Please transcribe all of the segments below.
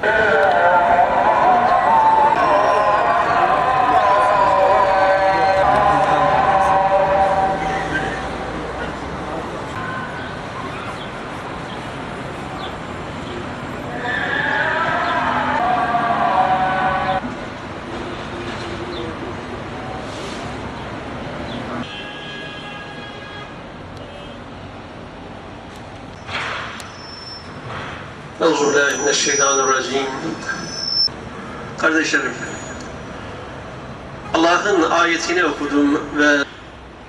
Yeah. Euzubillahimineşşeytanirracim. Kardeşlerim, Allah'ın ayetini okudum ve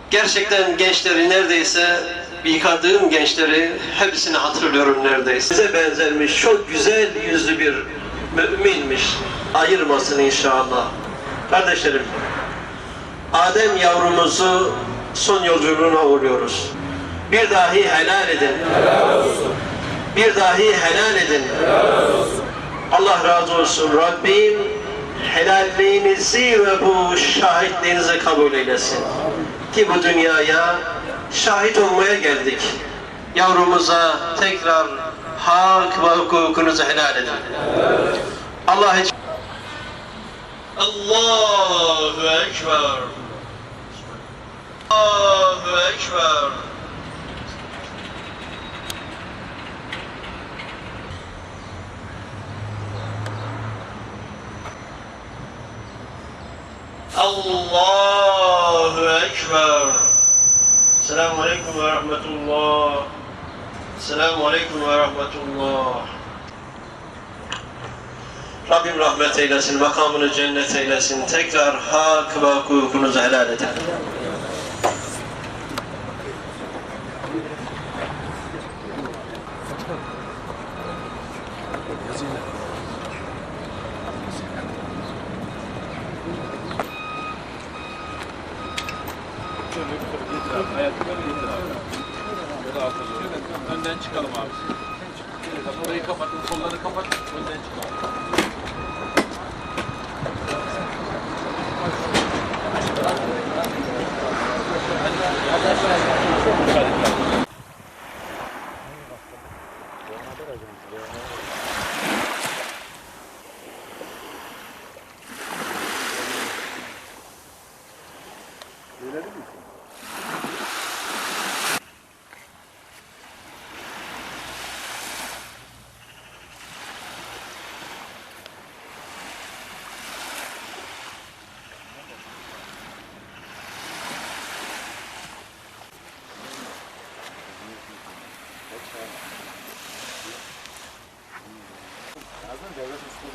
gerçekten gençleri neredeyse yıkadığım gençleri hepsini hatırlıyorum neredeyse. Size benzermiş, çok güzel yüzlü bir müminmiş. Ayırmasın inşallah. Kardeşlerim, Adem yavrumuzu son yolculuğuna uğurluyoruz. Bir dahi helal edin. Bir dahi helal edin. Allah razı olsun. Rabbim helalliğinizi ve bu şahitliğinizi kabul eylesin. Ki bu dünyaya şahit olmaya geldik. Yavrumuza tekrar hak ve hukukunuzu helal edin. Allah için Allahu Ekber. Allahu Ekber. Allahu Ekber. Selamun Aleyküm ve Rahmetullah. Selamun Aleyküm ve Rahmetullah. Rabbim rahmet eylesin, makamını cennet eylesin. Tekrar hak ve hukukunuzu helal edin. Önden çıkalım abi. Burayı kapatın, kolları kapat, önden çıkalım. Birazdan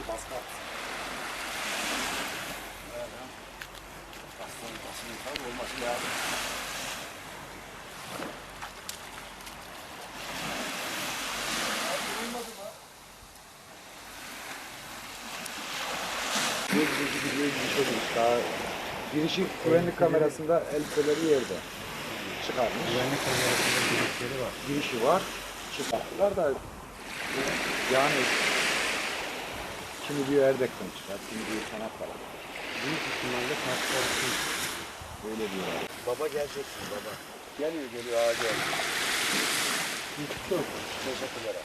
bir baskı attı. Basın, basın tabi olması lazım. Daha girişi güvenlik kamerasında elbiseleri yerde çıkarmış. Güvenlik kamerasında girişleri var. Girişi var. Çıkarttılar da yani Kimi diyor Erdek'ten çıkar, kimi diyor Çanakkale. Büyük ihtimalle karşı Böyle diyorlar. Baba geleceksin baba. Geliyor geliyor ağa gel. Çok teşekkürler.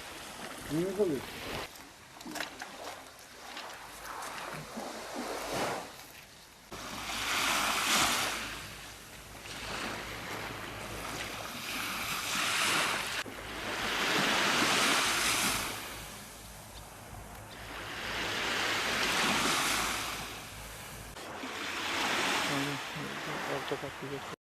Niye oluyor? castillo.